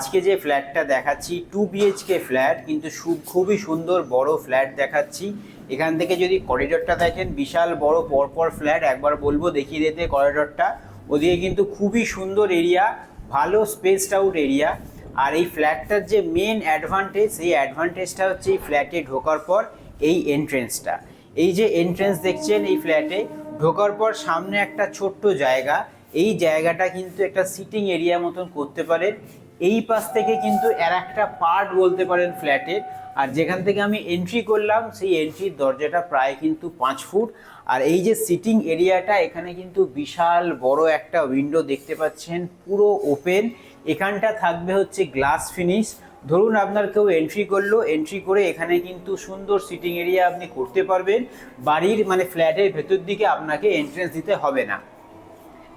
আজকে যে ফ্ল্যাটটা দেখাচ্ছি টু বিএইচকে ফ্ল্যাট, কিন্তু খুবই সুন্দর বড় ফ্ল্যাট দেখাচ্ছি। এখান থেকে যদি করিডোরটা দেখেন, বিশাল বড় পরপর ফ্ল্যাট, একবার বলব দেখিয়ে দিতে করিডোরটা ওদিকে কিন্তু খুবই সুন্দর এরিয়া ভালো স্পেসড আউট এরিয়া আর এই ফ্ল্যাটটার যে মেন অ্যাডভান্টেজ এই অ্যাডভান্টেজটা হচ্ছে এই ফ্ল্যাটে ঢোকার পর এই এন্ট্রেন্সটা এই যে এন্ট্রেন্স দেখছেন এই ফ্ল্যাটে, ঢোকার পর সামনে একটা ছোট্ট জায়গা। এই জায়গাটা কিন্তু একটা সিটিং এরিয়া মতন করতে পারেন। এই পাশ থেকে কিন্তু এর একটা পার্ট বলতে পারেন ফ্ল্যাটের আর যেখান থেকে আমি এন্ট্রি করলাম, সেই এন্ট্রির দরজাটা প্রায় কিন্তু পাঁচ ফুট। আর এই যে সিটিং এরিয়াটা এখানে কিন্তু বিশাল বড় একটা উইন্ডো দেখতে পাচ্ছেন, পুরো ওপেন এখানটা থাকবে হচ্ছে গ্লাস ফিনিশ ধরুন আপনার কেউ এন্ট্রি করল এন্ট্রি করে এখানে কিন্তু সুন্দর সিটিং এরিয়া আপনি করতে পারবেন। বাড়ির মানে ফ্ল্যাটের ভেতর দিকে আপনাকে এন্ট্রেন্স দিতে হবে না।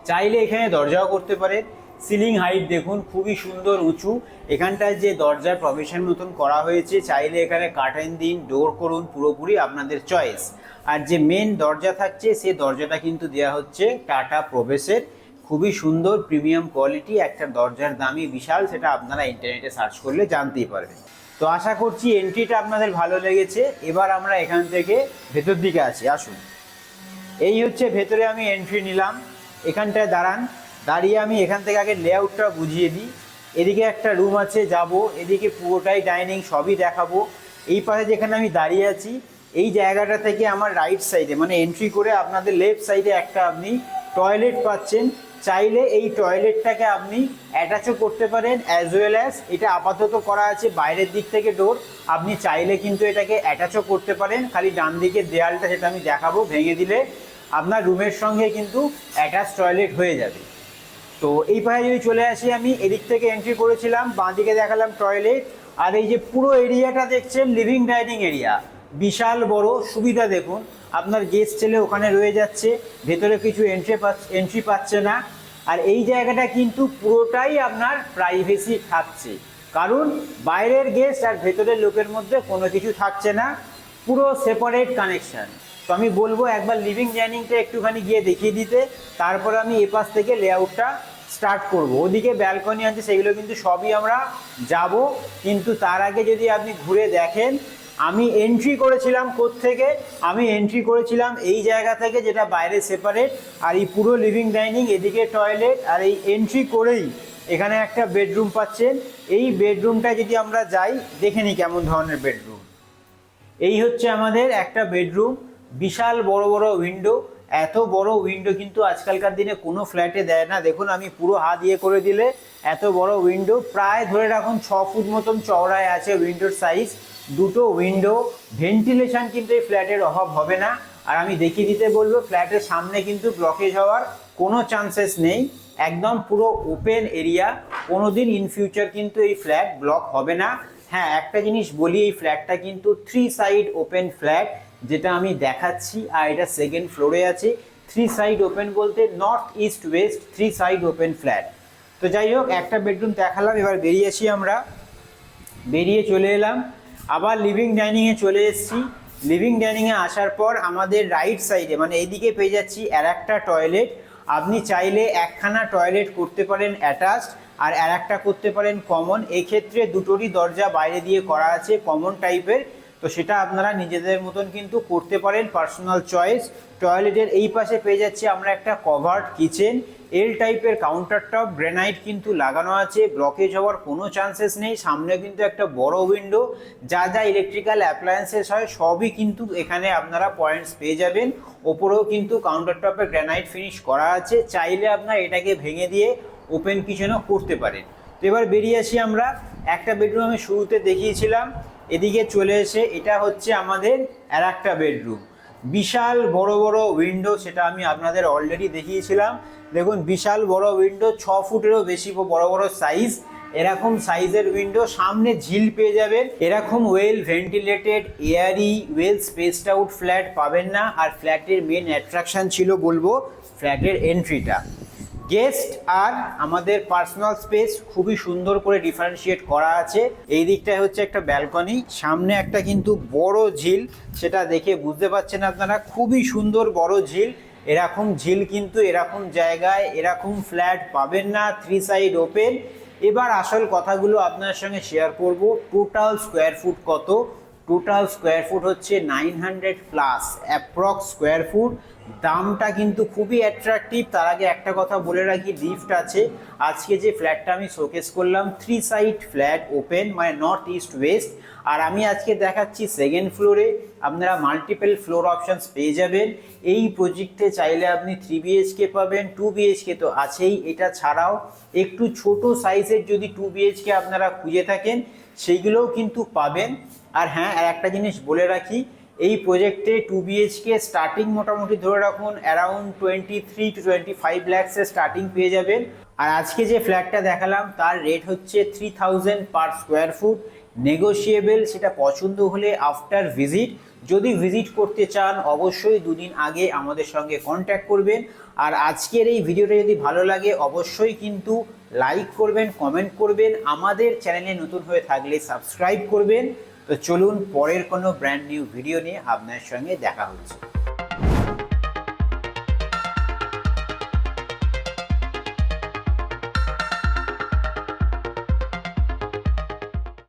চাইলে এখানে দরজাও করতে পারেন। সিলিং হাইট দেখুন, খুবই সুন্দর, উঁচু। এখানটায় যে দরজার প্রভিশন মতন করা হয়েছে, চাইলে এখানে কার্টেন দিন ডোর করুন, পুরোপুরি আপনাদের চয়েস আর যে মেন দরজা থাকছে সে দরজাটা কিন্তু দেওয়া হচ্ছে টাটা প্রবেশের খুবই সুন্দর প্রিমিয়াম কোয়ালিটি একটা দরজার দামই বিশাল, সেটা আপনারা ইন্টারনেটে সার্চ করলে জানতেই পারবেন। তো আশা করছি এন্ট্রিটা আপনাদের ভালো লেগেছে। এবার আমরা এখান থেকে ভেতর দিকে আছি, আসুন। এই হচ্ছে ভেতরে আমি এন্ট্রি নিলাম। এখানটায় দাঁড়ান। দাঁড়িয়ে আমি এখান থেকে আগে লেআউটটা বুঝিয়ে দিই। এদিকে একটা রুম আছে, যাব। এদিকে পুরোটাই ডাইনিং সবই দেখাবো। এই পাশে যেখানে আমি দাঁড়িয়ে আছি, এই জায়গাটা থেকে আমার রাইট সাইডে মানে এন্ট্রি করে আপনাদের লেফট সাইডে একটা আপনি টয়লেট পাচ্ছেন। চাইলে এই টয়লেটটাকে আপনি অ্যাটাচও করতে পারেন অ্যাজ ওয়েল অ্যাজ এটা আপাতত করা আছে বাইরের দিক থেকে ডোর আপনি চাইলে কিন্তু এটাকে অ্যাটাচও করতে পারেন। খালি ডান দিকের দেয়ালটা সেটা আমি দেখাবো, ভেঙে দিলে আপনার রুমের সঙ্গে কিন্তু অ্যাটাচ টয়লেট হয়ে যাবে। তো এই পাশে যদি চলে আসি, আমি এদিক থেকে এন্ট্রি করেছিলাম, বাঁ দিকে দেখালাম টয়লেট আর এই যে পুরো এরিয়াটা দেখছেন লিভিং ডাইনিং এরিয়া বিশাল বড়, সুবিধা দেখুন। আপনার গেস্ট ছেলে ওখানে রয়ে যাচ্ছে, ভেতরে কিছু এন্ট্রি এন্ট্রি পাচ্ছে না। আর এই জায়গাটা কিন্তু পুরোটাই আপনার প্রাইভেসি থাকছে। কারণ বাইরের গেস্ট আর ভেতরের লোকের মধ্যে কোনো কিছু থাকছে না। পুরো সেপারেট কানেকশন তো আমি বলব একবার লিভিং ডাইনিংটা একটুখানি গিয়ে দেখিয়ে দিতে, তারপর আমি এপাশ থেকে লেআউটটা স্টার্ট করব। ওদিকে ব্যালকনি আছে, সেগুলো কিন্তু সবই আমরা যাব। কিন্তু তার আগে যদি আপনি ঘুরে দেখেন, আমি এন্ট্রি করেছিলাম থেকে আমি এন্ট্রি করেছিলাম এই জায়গা থেকে যেটা বাইরে সেপারেট আর এই পুরো লিভিং ডাইনিং এদিকে টয়লেট আর এই এন্ট্রি করেই এখানে একটা বেডরুম পাচ্ছেন। এই বেডরুমটা যদি আমরা যাই, দেখে নিই কেমন ধরনের বেডরুম এই হচ্ছে আমাদের একটা বেডরুম, বিশাল বড় বড় উইন্ডো এত বড় উইন্ডো কিন্তু আজকালকার দিনে কোনো ফ্ল্যাটে দেয় না। দেখুন, আমি পুরো হাত ইয়ে করে দিলে এত বড় উইন্ডো প্রায় ধরে রাখুন ছ ফুট মতন চওড়ায় আছে উইন্ডোর সাইজ দুটো উইন্ডো ভেন্টিলেশন কিন্তু এই ফ্ল্যাটের অভাব হবে না। আর আমি দেখিয়ে দিতে বলব ফ্ল্যাটের সামনে কিন্তু ব্লকেজ হওয়ার কোনো চান্সেস নেই। একদম পুরো ওপেন এরিয়া কোনোদিন ইন ফিউচার কিন্তু এই ফ্ল্যাট ব্লক হবে না। হ্যাঁ একটা জিনিস বলি, এই ফ্ল্যাটটা কিন্তু থ্রি সাইড ওপেন ফ্ল্যাট যেটা আমি দেখাচ্ছি, আর এটা সেকেন্ড ফ্লোরে আছে। থ্রি সাইড ওপেন বলতে north east west three side open flat তো যাই হোক, একটা বেডরুম দেখালাম, এবার বেরিয়ে আসি আমরা। বেরিয়ে চলে এলাম। আবার লিভিং ডাইনিংয়ে চলে এসেছি। লিভিং ডাইনিংয়ে আসার পর আমাদের রাইট সাইডে মানে এইদিকে পেয়ে যাচ্ছি, আর একটা টয়লেট আপনি চাইলে একখানা টয়লেট করতে পারেন অ্যাটাচড আর আর একটা করতে পারেন কমন এক্ষেত্রে দুটোরই দরজা বাইরে দিয়ে করা আছে কমন টাইপের তো সেটা আপনারা নিজেদের মতন কিন্তু করতে পারেন পার্সোনাল চয়েস টয়লেটের এই পাশে পেয়ে যাচ্ছি আমরা একটা কভার্ড কিচেন এল টাইপের কাউন্টার টপ গ্রেনাইট কিন্তু লাগানো আছে। ব্লকেজ হওয়ার কোনো চান্সেস নেই। সামনে কিন্তু একটা বড় উইন্ডো যা যা ইলেকট্রিক্যাল অ্যাপ্লায়েন্সেস হয়, সবই কিন্তু এখানে আপনারা পয়েন্টস পেয়ে যাবেন। ওপরেও কিন্তু কাউন্টার টপে গ্রেনাইট ফিনিশ করা আছে। চাইলে আপনার এটাকে ভেঙে দিয়ে ওপেন কিচেনও করতে পারেন। তো এবার বেরিয়ে আসি আমরা। একটা বেডরুম আমি শুরুতে দেখিয়েছিলাম। এদিকে চলে এসে এটা হচ্ছে আমাদের আর একটা বেডরুম বিশাল বড় বড় উইন্ডো সেটা আমি আপনাদের অলরেডি দেখিয়েছিলাম। দেখুন, বিশাল বড় উইন্ডো ছ ফুটেরও বেশি বড় বড় সাইজ এরকম সাইজের উইন্ডো সামনে ঝিল পেয়ে যাবেন। এরকম well ventilated airy well spaced out flat পাবেন না। আর ফ্ল্যাটের মেন অ্যাট্রাকশন ছিল বলব ফ্ল্যাটের এন্ট্রিটা গেস্ট আর আমাদের পার্সোনাল স্পেস খুবই সুন্দর করে ডিফারেন্সিয়েট করা আছে। এই দিকটায় হচ্ছে একটা ব্যালকনি, সামনে একটা কিন্তু বড় ঝিল, সেটা দেখে বুঝতে পারছেন আপনারা, খুবই সুন্দর বড় ঝিল। এরকম ঝিল কিন্তু এরকম জায়গায়, এরকম ফ্ল্যাট পাবেন না থ্রি সাইড ওপেন এবার আসল কথাগুলো আপনার সঙ্গে শেয়ার করব টোটাল স্কোয়ার ফুট কত? টোটাল স্কোয়ার ফুট হচ্ছে nine hundred plus approx square foot দামটা কিন্তু খুবই অ্যাট্রাকটিভ তার আগে একটা কথা বলে রাখি লিফট আছে। আজকে যে ফ্ল্যাটটা আমি শোকেস করলাম থ্রি সাইড ফ্ল্যাট ওপেন মানে নর্থ ইস্ট ওয়েস্ট আর আমি আজকে দেখাচ্ছি সেকেন্ড ফ্লোরে আপনারা মাল্টিপল ফ্লোর অপশনস পেয়ে যাবেন। এই প্রজেক্টে চাইলে আপনি থ্রি বিএইচকে পাবেন টু বিএইচকে তো আছেই। এটা ছাড়াও একটু ছোট সাইজের যদি টু বিএইচকে আপনারা খুঁজে থাকেন, সেইগুলোও কিন্তু পাবেন। আর হ্যাঁ আর একটা জিনিস বলে রাখি, এই প্রজেক্টে টু বিএইচকে স্টার্টিং মোটামুটি ধরে রাখুন around twenty three to twenty five ল্যাক্সের starting পেয়ে যাবেন। আর আজকে যে ফ্ল্যাটটা দেখালাম, তার রেট হচ্ছে three thousand per square foot negotiable সেটা পছন্দ হলে আফটার ভিজিট যদি ভিজিট করতে চান, অবশ্যই দুদিন আগে আমাদের সঙ্গে কন্ট্যাক্ট করবেন। আর আজকের এই ভিডিওটা যদি ভালো লাগে, অবশ্যই কিন্তু লাইক করবেন কমেন্ট করবেন। আমাদের চ্যানেলে নতুন হয়ে থাকলে সাবস্ক্রাইব করবেন। তো চলুন পরের কোনো ব্র্যান্ড নিউ ভিডিও নিয়ে আপনার সঙ্গে দেখা হচ্ছে।